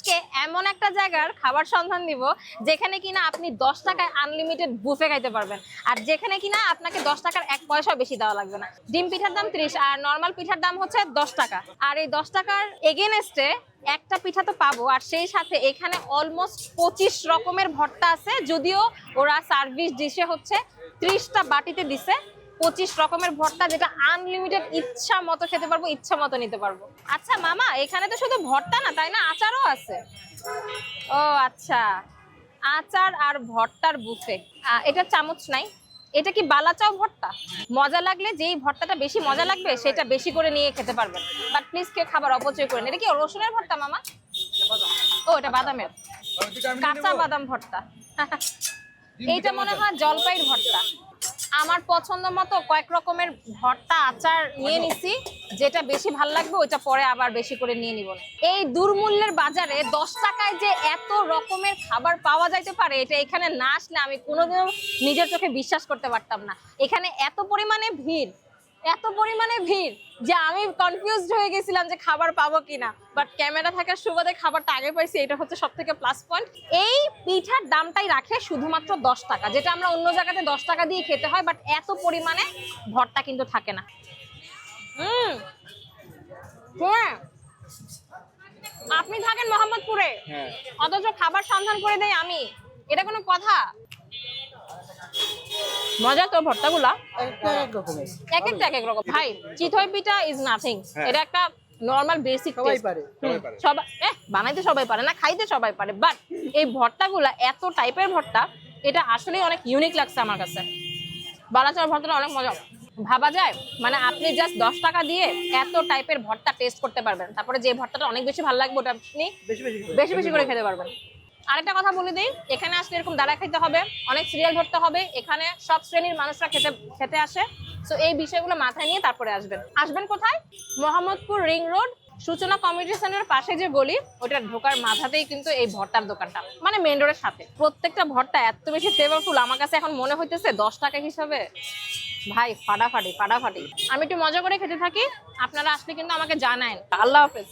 আজকে এমন একটা জায়গার খাবার সন্ধান দিব যেখানে কিনা আপনি দশ টাকায় আনলিমিটেড বুফে খাইতে পারবেন। আর যেখানে কিনা আপনাকে দশ টাকার এক পয়সা বেশি দেওয়া লাগবে না। ডিম পিঠার দাম ত্রিশ, আর নর্মাল পিঠার দাম হচ্ছে দশ টাকা। আর এই দশ টাকার এগেনস্টে একটা পিঠা তো পাবো, আর সেই সাথে এখানে অলমোস্ট পঁচিশ রকমের ভর্তা আছে, যদিও ওরা সার্ভিস ডিশে হচ্ছে ত্রিশটা বাটিতে দিছে। পঁচিশ রকমের ভর্তা যেটা আনলিমিটেড ইচ্ছা মতো খেতে পারব, ইচ্ছা মতো নিতে পারব। আচ্ছা মামা, এখানে তো শুধু ভর্তা না, তাই না? আচারও আছে। ও আচ্ছা। আচার আর ভর্তার বুফে। এটা চামচ নাই। এটা কি বালাচাও ভর্তা? মজা লাগলে যেই ভর্তাটা বেশি মজা লাগবে, সেটা বেশি করে নিয়ে খেতে পারবেন। বাট প্লিজ কেউ খাবার অপচয় করেন। এটা কি রসুনের ভর্তা, মামা? ও, এটা বাদামের। কাঁচা বাদাম ভর্তা। এইটা মনে হয় জলপাইয়ের ভর্তা। আমার পছন্দ মতো কয়েক রকমের ভর্তা আচার নিয়ে নিছি। যেটা বেশি ভালো লাগবে ওইটা পরে আবার বেশি করে নিয়ে নিব। এই দুর্মূল্যের বাজারে দশ টাকায় যে এত রকমের খাবার পাওয়া যাইতে পারে এটা এখানে না আসলে আমি কোনোদিনও নিজের চোখে বিশ্বাস করতে পারতাম না। এখানে এত পরিমাণে ভিড় এত পরিমাণে ভিড় যে আমি কনফিউজড হয়ে গেছিলাম যে খাবার পাবো কিনা। বাট ক্যামেরা থাকার সুবাদে খাবারটা আগে পাইছি এটা হচ্ছে সব থেকে প্লাস পয়েন্ট এই পিঠার দামটাই রাখে শুধুমাত্র দশ টাকা যেটা আমরা অন্য জায়গাতে দশ টাকা দিয়ে খেতে হয় বাট এত পরিমাণে ভরটা কিন্তু থাকে না। হুম। হ্যাঁ। আপনি থাকেন মোহাম্মদপুরে। হ্যাঁ। অথচ খাবার সন্ধান করে দেয় আমি। এটা কোনো কথা? মজা তো ভর্তাগুলা। এক এক একটা এক এক রকম। ভাই চিতই পিঠা ইজ নাথিং হ্যাঁ। এটা একটা নর্মাল বেসিক সবাই পারে। সবাই বানাইতে সবাই পারে না খাইতে সবাই পারে। বাট এই ভর্তাগুলা এত টাইপের ভর্তা এটা আসলে অনেক ইউনিক লাগছে আমার কাছে। বালাচার ভর্তাটা অনেক মজা। ভাবা যায়? মানে আপনি জাস্ট দশ টাকা দিয়ে এত টাইপের ভর্তা টেস্ট করতে পারবেন। তারপরে যে ভর্তাটা অনেক বেশি ভালো লাগবে ওটা আপনি। বেশি বেশি করে খেতে পারবেন। আরেকটা কথা বলে দিই, এখানে আসলে এরকম দাঁড়া খেতে হবে, অনেক সিরিয়াল ধরতে হবে, এখানে সব শ্রেণির মানুষরা খেতে খেতে আসে। তো এই বিষয়গুলো মাথায় নিয়ে তারপরে আসবেন। আসবেন কোথায়? Mohammadpur ring road, Suchana community পাশে যে গলি, ওটা ঢোকার মাথাতেই কিন্তু এই ভর্তার দোকানটা মানে মেন রোডের সাথে। প্রত্যেকটা ভর্তা এত বেশি ফ্লেভারফুল আমার কাছে এখন মনে হইতেছে দশ টাকা হিসাবে। ভাই, ফাটাফাটি ফাটাফাটি। আমি একটু মজা করে খেতে থাকি, আপনারা আসলে কিন্তু আমাকে জানায়েন। আল্লাহ হাফেজ।